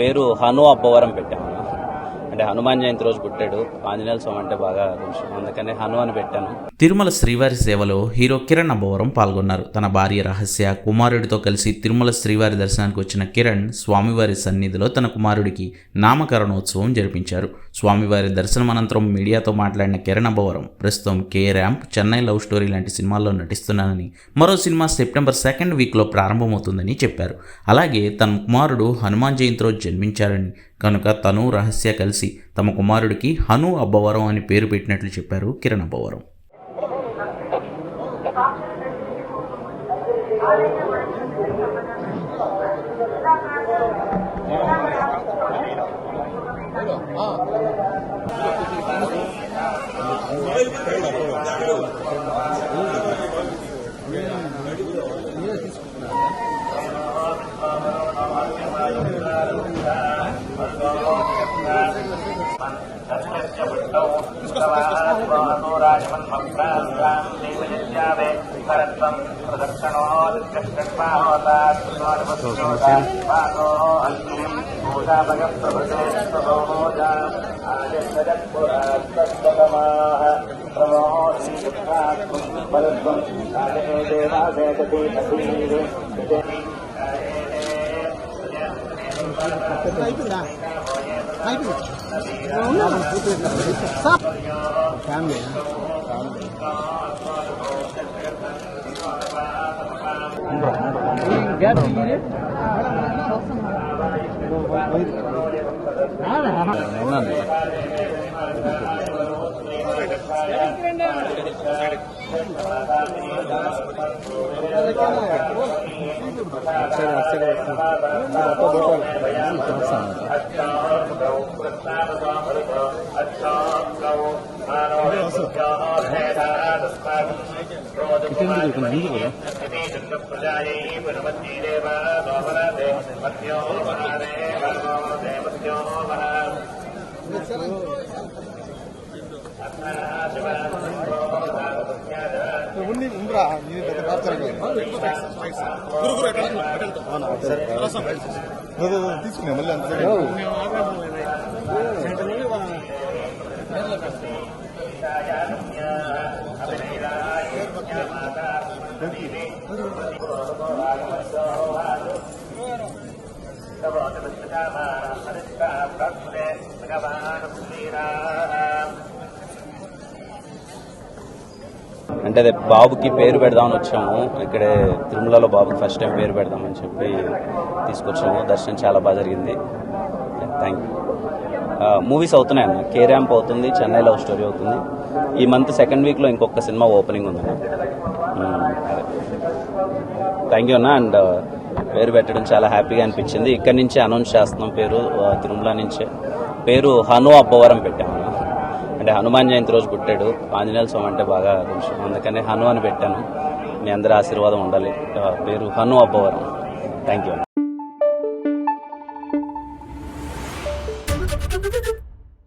పేరు హను అబ్బవరం పెట్టాం. అంటే హనుమాన్ జయంతి రోజు పుట్టాడు. ఆంజనేయ స్వామి అంటే బాగా కొంచెం అందుకనే హనుమాన్ పెట్టాను. తిరుమల శ్రీవారి సేవలో హీరో కిరణ్ అబ్బవరం పాల్గొన్నారు. తన భార్య రహస్య కుమారుడితో కలిసి తిరుమల శ్రీవారి దర్శనానికి వచ్చిన కిరణ్ స్వామివారి సన్నిధిలో తన కుమారుడికి నామకరణోత్సవం జరిపించారు. స్వామివారి దర్శనం అనంతరం మీడియాతో మాట్లాడిన కిరణ్ అబ్బవరం ప్రస్తుతం K ramp Chennai love story లాంటి సినిమాల్లో నటిస్తున్నానని మరో సినిమా సెప్టెంబర్ సెకండ్ వీక్లో ప్రారంభమవుతుందని చెప్పారు. అలాగే తన కుమారుడు హనుమాన్ జయంతి రోజు జన్మించారని కనుక తను రహస్య కలిసి తమ కుమారుడికి హను అబ్బవరం అని పేరు పెట్టినట్లు చెప్పారు కిరణ్ అబ్బవరం तस्मश्च वृत्तौ राजमन्मक्तास्ताम् देवयज्ञावे परत्वम् प्रदक्षिणोदक्षण्पाहोतास्मानोऽन्यम् भूषाभगप्रभृतेस्तोजाजगत्पुरास्तमाः प्रमोदीयुक्तात्मम् परत्वम् काले देवादेशते नदीरे Thank you. sắp cam vậy Hãy subscribe cho kênh Ghiền Mì Gõ Để không bỏ lỡ những video hấp dẫn ఉంది ఉందిరా ఇది పెద్ద టార్చర్ తీసుకున్నా మళ్ళీ అంత అంటే అదే బాబుకి పేరు పెడదామని వచ్చాము. ఇక్కడే తిరుమలలో బాబుకి ఫస్ట్ టైం పేరు పెడదామని చెప్పి తీసుకొచ్చాము. దర్శనం చాలా బాగా జరిగింది. థ్యాంక్ యూ మూవీస్ అవుతున్నాయి అన్న కే ర్యాంప్ అవుతుంది చెన్నై లవ్ స్టోరీ అవుతుంది. ఈ మంత్ సెకండ్ వీక్లో ఇంకొక సినిమా ఓపెనింగ్ ఉంది థ్యాంక్ యూ అన్న. Hmm, అండ్ uh, పేరు పెట్టడం చాలా హ్యాపీగా అనిపించింది. ఇక్కడి నుంచే అనౌన్స్ చేస్తున్నాం పేరు తిరుమల నుంచే. పేరు హను అబ్బవరం పెట్టాను అంటే హనుమాన్ జయంతి రోజు పుట్టాడు. ఆంజనేయ స్వామి అంటే బాగా కొంచెం అందుకనే హను అని పెట్టాను. మీ అందరి ఆశీర్వాదం ఉండాలి. పేరు హను అబ్బవరం. Thank you